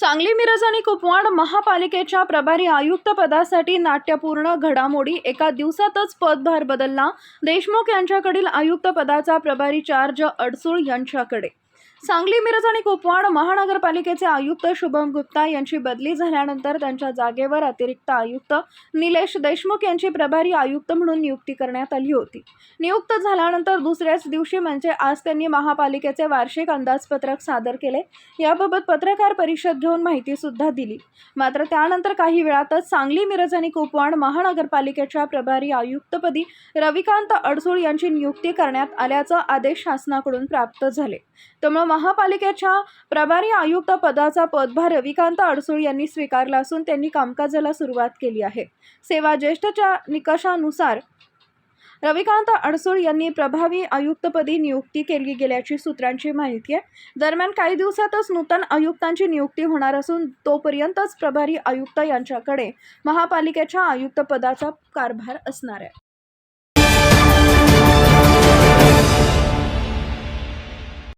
सांगली मिरज आणि कुपवाड महापालिकेच्या प्रभारी आयुक्त पदासाठी नाट्यपूर्ण घडामोडी. एका दिवसातच पदभार बदलला. देशमुख यांच्याकडील आयुक्त पदाचा प्रभारी चार्ज अडसूळ यांच्याकडे. सांगली मिरज आणि कुपवाड महानगरपालिकेचे आयुक्त शुभम गुप्ता यांची बदली झाल्यानंतर त्यांच्या जागेवर अतिरिक्त आयुक्त निलेश देशमुख यांची प्रभारी आयुक्त म्हणून नियुक्ती करण्यात आली होती. नियुक्त झाल्यानंतर दुसऱ्याच दिवशी म्हणजे आज त्यांनी महापालिकेचे वार्षिक अंदाजपत्रक सादर केले. याबाबत पत्रकार परिषद घेऊन माहिती सुद्धा दिली. मात्र त्यानंतर काही वेळातच सांगली मिरज आणि कुपवाड महानगरपालिकेच्या प्रभारी आयुक्तपदी रविकांत अडसूळ यांची नियुक्ती करण्यात आल्याचं आदेश शासनाकडून प्राप्त झाले. त्यामुळे महापालिकेच्या प्रभारी आयुक्त पदाचा पदभार रविकांत अडसूळ यांनी स्वीकारला असून त्यांनी कामकाजाला सुरुवात केली आहे. सेवा ज्येष्ठच्या निकषानुसार रविकांत अडसूळ यांनी प्रभावी आयुक्तपदी नियुक्ती केली गेल्याची सूत्रांची माहिती आहे. दरम्यान काही दिवसातच नूतन आयुक्तांची नियुक्ती होणार असून तोपर्यंतच प्रभारी आयुक्त यांच्याकडे महापालिकेच्या आयुक्तपदाचा कारभार असणार आहे.